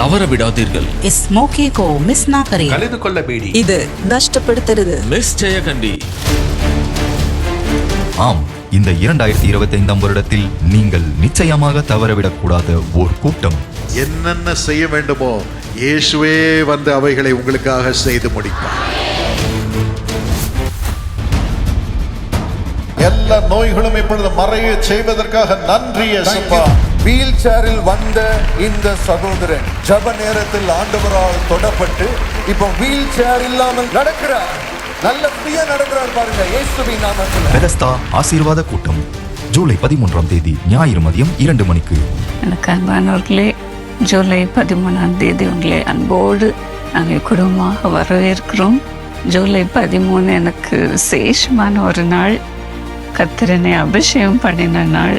தவற விடாதீர்கள் इस मौके को मिस ना करें கலந்து கொள்ள பேடி. இது நஷ்டப்படுத்துறது மிஸ் ஜெயகண்டி. ஆம் இந்த இரண்டாயிரத்தி இருபத்தி ஐந்தாம் வருடத்தில் நீங்கள் நிச்சயமாக தவறவிடக்கூடாத ஓர் கூட்டம். என்னென்ன செய்ய வேண்டுமோ இயேசுவே வந்து அவைகளை உங்களுக்காக செய்து முடிப்பார். எல்லா நோய்களும் இப்பொழுது மறைய செய்வதற்காக நன்றி இயேசுப்பா. வீல் சேரில் வந்த இந்த சகோதரன் ஜப நேரத்தில் ஆண்டவரால் தொடப்பட்டு இப்போ வீல் சேர் இல்லாமல் நடக்கிறார். நல்ல ஃப்ரீயா நடக்கிறார் பாருங்க இயேசுவின் நாமத்தில். பெதஸ்தா ஆசீர்வாத கூட்டம். ஜூலை பதிமூன்றாம் தேதி ஞாயிறு மதியம் இரண்டு மணிக்கு. எனக்கு அன்பானவர்களே ஜூலை பதிமூணாம் தேதி உங்களை அன்போடு நாங்கள் குடும்பமாக வரவேற்கிறோம். ஜூலை பதிமூணு எனக்கு விசேஷமான ஒரு நாள். கத்திரனை அபிஷேகம் பண்ணின நாள்.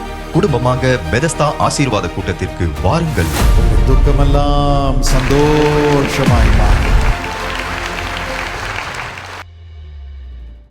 குடும்பமாக பெதஸ்தா ஆசீர்வாத கூட்டத்திற்கு வாருங்கள். துக்கமெல்லாம் சந்தோஷமாய் மாறும்.